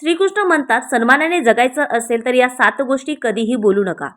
श्रीकृष्ण म्हणतात सन्मानाने जगायचं असेल तर या सात गोष्टी कधीही बोलू नका.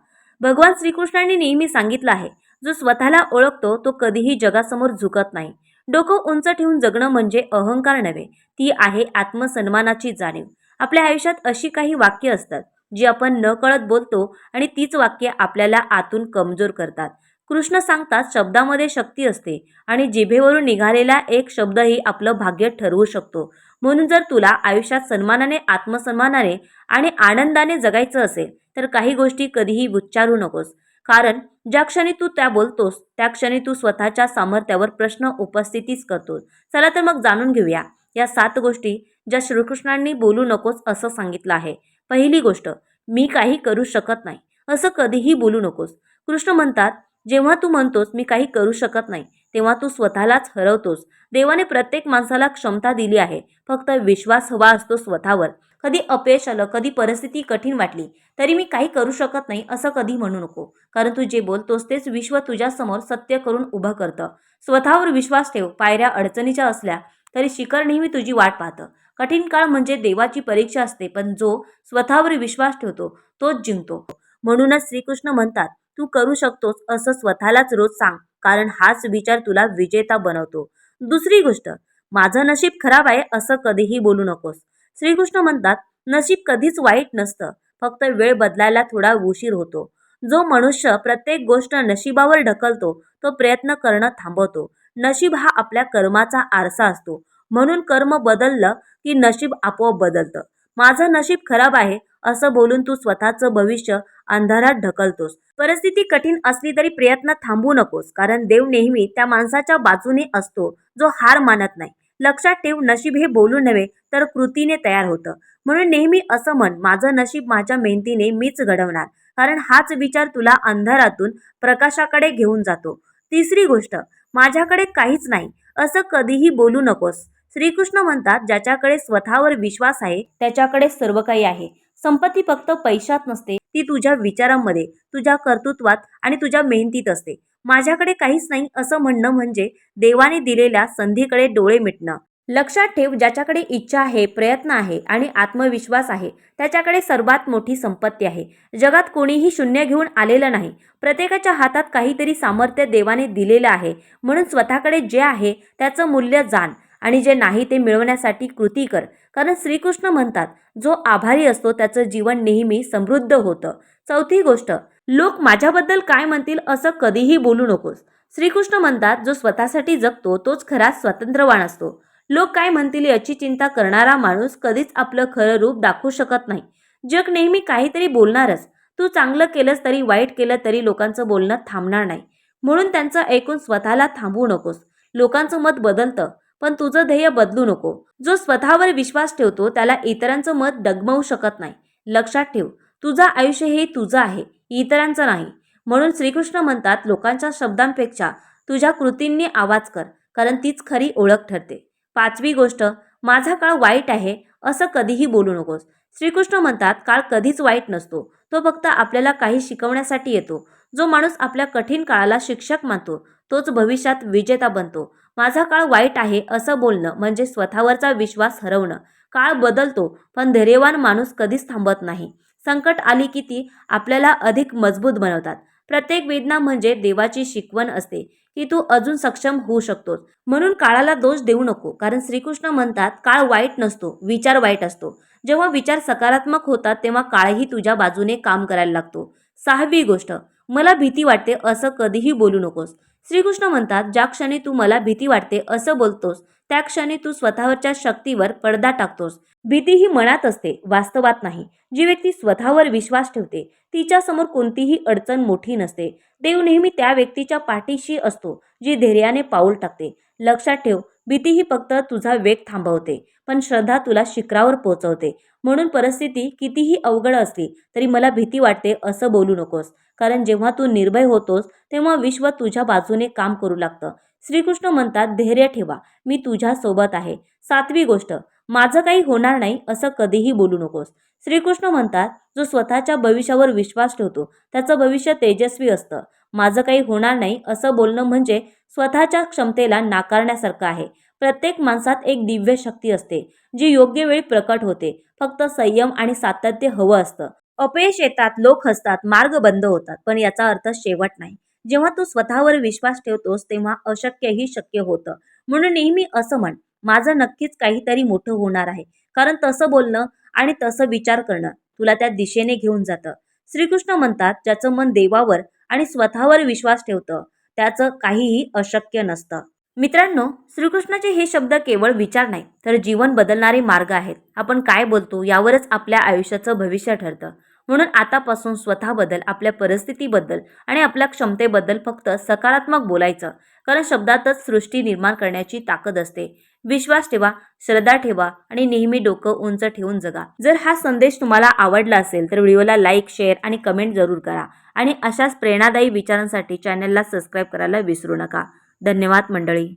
भगवान श्रीकृष्णांनी नेहमी सांगितलं आहे जो स्वतःला ओळखतो तो कधीही जगासमोर झुकत नाही. डोकं उंच ठेवून जगणं म्हणजे अहंकार नव्हे ती आहे आत्मसन्मानाची जाणीव. आपल्या आयुष्यात अशी काही वाक्य असतात जी आपण न कळत बोलतो आणि तीच वाक्य आपल्याला आतून कमजोर करतात. कृष्ण सांगतात शब्दामध्ये शक्ती असते आणि जिभेवरून निघालेला एक शब्दही आपलं भाग्य ठरवू शकतो. म्हणून जर तुला आयुष्यात सन्मानाने आत्मसन्मानाने आणि आनंदाने जगायचं असेल तर काही गोष्टी कधीही उच्चारू नकोस. कारण ज्या क्षणी तू त्या बोलतोस त्या क्षणी तू स्वतःच्या सामर्थ्यावर प्रश्न उपस्थितीच करतोस. चला तर मग जाणून घेऊया या सात गोष्टी ज्या श्रीकृष्णांनी बोलू नकोस असं सांगितलं आहे. पहिली गोष्ट मी काही करू शकत नाही. असं कधीही बोलू नकोस. कृष्ण म्हणतात जेव्हा तू म्हणतोस मी काही करू शकत नाही तेव्हा तू स्वतःलाच हरवतोस. देवाने प्रत्येक माणसाला क्षमता दिली आहे. फक्त विश्वास हवा असतो स्वतःवर. कधी अपयश आलं कधी परिस्थिती कठीण वाटली तरी मी काही करू शकत नाही असं कधी म्हणू नको. कारण तू जे बोलतोस तेच विश्व तुझ्यासमोर सत्य करून उभं करतं. स्वतःवर विश्वास ठेव पायऱ्या अडचणीच्या असल्या तरी शिखर नेहमी तुझी वाट पाहतं. कठीण काळ म्हणजे देवाची परीक्षा असते पण जो स्वतःवर विश्वास ठेवतो तोच जिंकतो. म्हणूनच श्रीकृष्ण म्हणतात तू करू शकतोस असं स्वतःलाच रोज सांग कारण हाच विचार तुला विजेता बनवतो. दुसरी गोष्ट माझं नशीब खराब आहे असं कधीही बोलू नकोस. श्रीकृष्ण म्हणतात नशीब कधीच वाईट नसतं फक्त वेळ बदलायला थोडा उशीर होतो. जो मनुष्य प्रत्येक गोष्ट नशिबावर ढकलतो तो प्रयत्न करणं थांबवतो. नशीब हा आपल्या कर्माचा आरसा असतो. म्हणून कर्म बदललं की नशीब आपोआप बदलतं. माझं नशीब खराब आहे असं बोलून तू स्वतःचं भविष्य अंधारात ढकलतोस. परिस्थिती कठीण असली तरी प्रयत्न थांबू नकोस कारण देव नेहमी त्या माणसाच्या बाजूने असतो जो हार मानत नाही. लक्षात ठेव नशीब हे बोलू नव्हे तर कृतीने तयार होतं. म्हणून नेहमी असं म्हण माझं नशीब माझ्या मेहनतीने मीच घडवणार कारण हाच विचार तुला अंधारातून प्रकाशाकडे घेऊन जातो. तिसरी गोष्ट माझ्याकडे काहीच नाही असं कधीही बोलू नकोस. श्रीकृष्ण म्हणतात ज्याच्याकडे स्वतःवर विश्वास आहे त्याच्याकडे सर्व काही आहे. संपत्ती फक्त पैशात नसते ती तुझ्या विचारांमध्ये तुझ्या कर्तृत्वात आणि तुझ्या मेहनतीत असते. माझ्याकडे काहीच नाही असं म्हणणं म्हणजे देवाने दिलेल्या संधीकडे डोळे मिटणं. लक्षात ठेव ज्याच्याकडे इच्छा आहे प्रयत्न आहे आणि आत्मविश्वास आहे त्याच्याकडे सर्वात मोठी संपत्ती आहे. जगात कोणीही शून्य घेऊन आलेलं नाही. प्रत्येकाच्या हातात काहीतरी सामर्थ्य देवाने दिलेलं आहे. म्हणून स्वतःकडे जे आहे त्याचं मूल्य जाण आणि जे नाही ते मिळवण्यासाठी कृती कर. कारण श्रीकृष्ण म्हणतात जो आभारी असतो त्याचं जीवन नेहमी समृद्ध होतं. चौथी गोष्ट लोक माझ्याबद्दल काय म्हणतील असं कधीही बोलू नकोस. श्रीकृष्ण म्हणतात जो स्वतःसाठी जगतो तोच खरा स्वतंत्रवाण असतो. लोक काय म्हणतील याची चिंता करणारा माणूस कधीच आपलं खरं रूप दाखवू शकत नाही. जग नेहमी काहीतरी बोलणारच. तू चांगलं केलंस तरी वाईट केलं तरी लोकांचं बोलणं थांबणार नाही. म्हणून त्यांचं ऐकून स्वतःला थांबवू नकोस. लोकांचं मत बदलतं. पण तुझं ध्येय बदलू नको. जो स्वतःवर विश्वास ठेवतो त्याला इतरांचं मत डगमवू शकत नाही. लक्षात ठेव तुझं आयुष्य हे तुझं आहे इतरांचं नाही. म्हणून श्रीकृष्ण म्हणतात लोकांच्या शब्दांपेक्षा तुझ्या कृतींनी आवाज कर कारण तीच खरी ओळख ठरते. पाचवी गोष्ट माझा काळ वाईट आहे असं कधीही बोलू नकोस. श्रीकृष्ण म्हणतात काळ कधीच वाईट नसतो. तो फक्त आपल्याला काही शिकवण्यासाठी येतो. जो माणूस आपल्या कठीण काळाला शिक्षक मानतो तोच भविष्यात विजेता बनतो. माझा काळ वाईट आहे असं बोलणं म्हणजे स्वतःवरचा विश्वास हरवणं. काळ बदलतो पण धैर्यवान माणूस कधीच थांबत नाही. संकट आली की ती आपल्याला अधिक मजबूत बनवतात. प्रत्येक वेदना म्हणजे देवाची शिकवण असते की तू अजून सक्षम होऊ शकतोस. म्हणून काळाला दोष देऊ नको कारण श्रीकृष्ण म्हणतात काळ वाईट नसतो विचार वाईट असतो. जेव्हा विचार सकारात्मक होतात तेव्हा काळही तुझ्या बाजूने काम करायला लागतो. सहावी गोष्ट मला भीती वाटते असं कधीही बोलू नकोस. श्रीकृष्ण म्हणतात ज्या क्षणी तू मला भीती वाटते असं बोलतोस त्या क्षणी तू स्वतःवरच्या शक्तीवर पडदा टाकतोस. भीती ही मनात असते वास्तवात नाही. जी व्यक्ती स्वतःवर विश्वास ठेवते तिच्यासमोर कोणतीही अडचण मोठी नसते. देव नेहमी त्या व्यक्तीच्या पाठीशी असतो जी धैर्याने पाऊल टाकते. लक्षात ठेव भीती ही फक्त तुझा वेग थांबवते पण श्रद्धा तुला शिखरावर पोहोचवते. म्हणून परिस्थिती कितीही अवघड असली तरी मला भीती वाटते असं बोलू नकोस. कारण जेव्हा तू निर्भय होतोस तेव्हा विश्व तुझ्या बाजूने काम करू लागतं. श्रीकृष्ण म्हणतात धैर्य ठेवा मी तुझ्या सोबत आहे. सातवी गोष्ट माझं काही होणार नाही असं कधीही बोलू नकोस. श्रीकृष्ण म्हणतात जो स्वतःच्या भविष्यावर विश्वास ठेवतो त्याचं भविष्य तेजस्वी असतं. माझं काही होणार नाही असं बोलणं म्हणजे स्वतःच्या क्षमतेला नाकारण्यासारखं आहे. प्रत्येक माणसात एक दिव्य शक्ती असते जी योग्य वेळी प्रकट होते. फक्त संयम आणि सातत्य हवं असतं. अपयश येतात लोक हसतात मार्ग बंद होतात पण याचा अर्थ शेवट नाही. जेव्हा तू स्वतःवर विश्वास ठेवतोस तेव्हा अशक्यही शक्य होतं. म्हणून नेहमी असं म्हण माझं नक्कीच काहीतरी मोठं होणार आहे. कारण तसं बोलणं आणि तसं विचार करणं तुला त्या दिशेने घेऊन जातं. श्रीकृष्ण म्हणतात ज्याचं मन देवावर आणि स्वतःवर विश्वास ठेवतं. त्याचं काहीही अशक्य नसतं. मित्रांनो श्रीकृष्णाचे हे शब्द केवळ विचार नाही तर जीवन बदलणारे मार्ग आहेत. आपण काय बोलतो यावरच आपल्या आयुष्याचं भविष्य ठरतं. म्हणून आतापासून स्वतःबद्दल आपल्या परिस्थितीबद्दल आणि आपल्या क्षमतेबद्दल फक्त सकारात्मक बोलायचं. कारण शब्दातच सृष्टी निर्माण करण्याची ताकद असते. विश्वास ठेवा श्रद्धा ठेवा आणि नेहमी डोकं उंच ठेवून जगा. जर हा संदेश तुम्हाला आवडला असेल तर व्हिडिओला लाईक शेअर आणि कमेंट जरूर करा आणि अशाच प्रेरणादायी विचारांसाठी चॅनलला सबस्क्राईब करायला विसरू नका. धन्यवाद मंडळी.